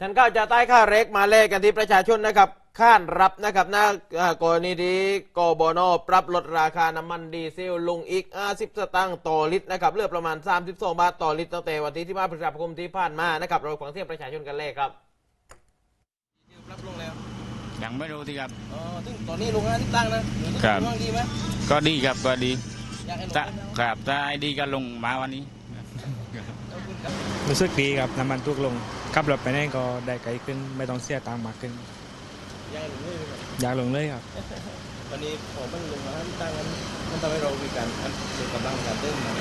ท่านก้าวจะใต้ค่าเร็กมาเลขกันที่ประชาชนนะครับข้านรับนะครับหน้าอ่ากรณีที่กบนปรับลดราคาน้ำมันดีเซลลงอีก 50 สตางค์ต่อลิตรนะครับเหลือประมาณ 32 บาทต่อลิตรตั้งแต่วันที่ที่มาพฤษภาคมที่ผ่านมานะครับเราฟังเสียงประชาชนกันเลยครับปรับลงแล้วยังไม่รู้ที่ครับอ๋อซึ่งตอนนี้ลง50ตังค์นะครับดีไหมก็ดีครับก็ดีอยากให้ลงถ้าครับถ้าไอ้ดีก็ลงมาวันนี้รู้สึกดีครับน้ำมันทุกลงขับรถไปไหนก็ได้ไกลขึ้น ไม่ต้องเสียตังค์มากขึ้นอยากให้ลงเลยไหมครับอยากลงเลยครับวันนี้ผมมันลงมา50ตังค์มันมันทำให้เรามีการอันเป็นกำลังในการเติมมา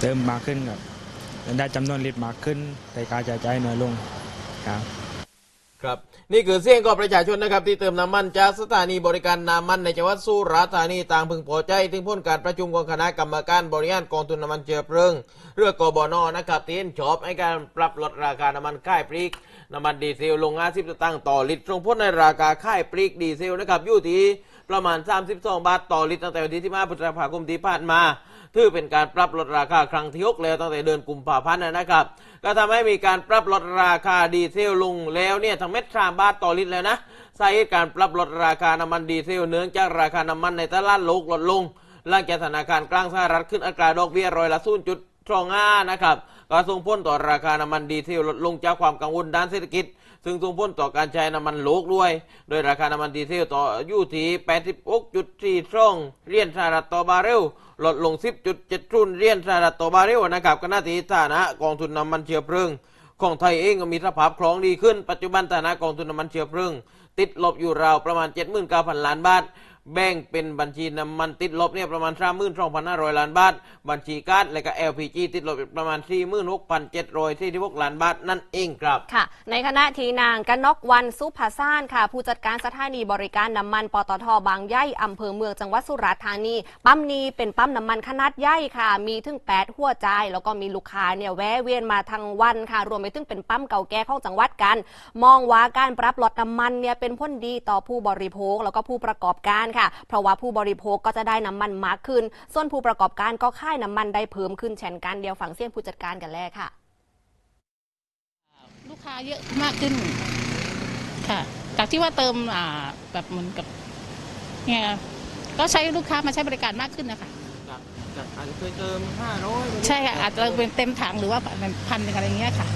เติมมากขึ้นครับได้จำนวนลิตรมากขึ้นแต่การจ่ายจ่ายน้อยลงครับ ครับนี่คือเสียงขอประชาชนนะครับที่เติมน้ำมันจากสถานีบริการน้ำมันในจังหวัดสุราษฎร์ธานีต่างพึงพอใจถึงผลการประชุมของคณะกรรมการบริหารกองทุนน้ำมันเชื้อเพลิงเรือกบนนะครับที่เห็นชอบให้การปรับลดราคาน้ำมันค่ายปลีกน้ำมันดีเซลลง50สตางค์ต่อลิตรส่งผลในราคาค่ายปลีกดีเซลนะครับอยู่ที่ประมาณ 32 บาทต่อลิตรตั้งแต่วันที่15พฤษภาคมที่ผ่านมา ถือเป็นการปรับลดราคาครั้งที่หกแล้วตั้งแต่เดือนกุมภาพันธ์นะครับ ก็ทำให้มีการปรับลดราคาดีเซลลงแล้วเนี่ยทั้งเม็ดสามบาทต่อลิตรแล้วนะสาเหตุการปรับลดราคาน้ำมันดีเซลเนื่องจากราคาน้ำมันในตลาดโลกลดลงหลังจากธนาคารกลางสหรัฐขึ้นอัตราดอกเบี้ยร้อยละ0จุดตรงห้านะครับก็ส่งผลต่อราคาน้ำมันดีเซลลดลงจากความกังวลด้านเศรษฐกิจ ซึ่งส่งผลต่อการใช้น้ำมันโลกด้วย โดยราคาน้ำมันดีเซลต่ออยู่ที่86.4ช่องเรียญสหรัฐต่อบาร์เรล ลดลง 10.7ทุนเรียนสหรัฐต่อบาร์เรลนะครับขณะที่ฐานะกองทุนน้ำมันเชื้อเพลิงของไทยเองก็มีสภาพคล่องดีขึ้น ปัจจุบันฐานะกองทุนน้ำมันเชื้อเพลิงติดลบอยู่ราวประมาณ 79,000 ล้านบาท แบ่งเป็นบัญชีน้ำมันติดลบเนี่ยประมาณ32,500ล้านบาท บัญชีก๊าซและก็ LPG ติดลบประมาณ46,746ล้านบาทนั่นเองครับค่ะ ในคณะทีนางกนกวันสุภาซ่านค่ะ ผู้จัดการสถานีบริการน้ำมันปตทบางใหญ่อำเภอเมืองจังหวัดสุราษฎร์ธานีปั๊มนี้เป็นปั๊มน้ำมันขนาดใหญ่ค่ะ มีถึง8หัวใจแล้วก็มีลูกค้าเนี่ยแวะเวียนมาทั้งวันค่ะ รวมไปถึงเป็นปั๊มเก่าแก่ของจังหวัดกัน มองว่าการปรับลดน้ำมันเนี่ยเป็นผลดีต่อผู้บริโภคแล้วก็ผู้ประกอบการค่ะ เพราะว่าผู้บริโภคก็จะได้น้ำมันมากขึ้น ส่วนผู้ประกอบการก็ค่ายน้ำมันได้เพิ่มขึ้นเช่นกันเดียวฝั่งเสียงผู้จัดการกันแรกค่ะ ลูกค้าเยอะมากขึ้นค่ะ จากที่ว่าเติมอ่าแบบเหมือนกับเนี่ยก็ใช้ลูกค้ามาใช้บริการมากขึ้นนะคะ จากจากอาจจะเคยเติม500ใช่ค่ะอาจจะเป็นเต็มถังหรือว่าเป็นพันหนึ่งอะไรอย่างเงี้ยค่ะ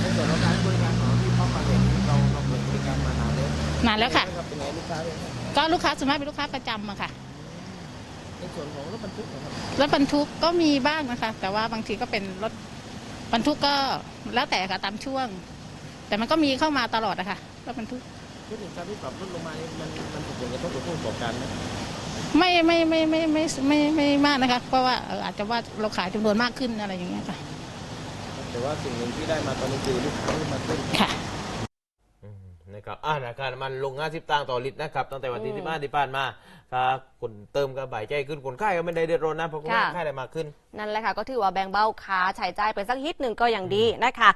ในส่วนของการบริการของที่เข้ามาเห็นเราเราเปิดบริการมานานแล้ว นานแล้วค่ะเป็นไงลูกค้าเป็นไงก็ลูกค้าส่วนมากเป็นลูกค้าประจำอะค่ะในส่วนของรถบรรทุกนะครับรถบรรทุกก็มีบ้างนะคะ แต่ว่าบางทีก็เป็นรถบรรทุกก็แล้วแต่ค่ะตามช่วง แต่มันก็มีเข้ามาตลอดอะค่ะรถบรรทุกพูดถึงการที่ปรับลดลงมานี่มันมันส่งผลกระทบกับผู้ประกอบการไหมไม่ไม่ไม่ไม่ไม่ไม่ไม่ไม่มากนะคะ เพราะว่าเอ่ออาจจะว่าเราขายจำนวนมากขึ้นอะไรอย่างเงี้ยค่ะแต่ว่าสิ่งหนึ่งที่ได้มาตอนนี้คือลูกค้าเพิ่มมากขึ้น ค่ะอืม นะครับอ่าราคาน้ำมันลง 50 ตังค์ต่อลิตรนะครับตั้งแต่วันที่ที่มาที่ผ่านมาครับคนเติมก็บ่ายใจขึ้นคนขายก็ไม่ได้เดือดร้อนนะเพราะคนค่ะขายได้มากขึ้น นั่นแหละค่ะ ก็ถือว่าแบ่งเบาค่าใช้จ่ายไปสักนิดหนึ่งก็ยังดีนะคะ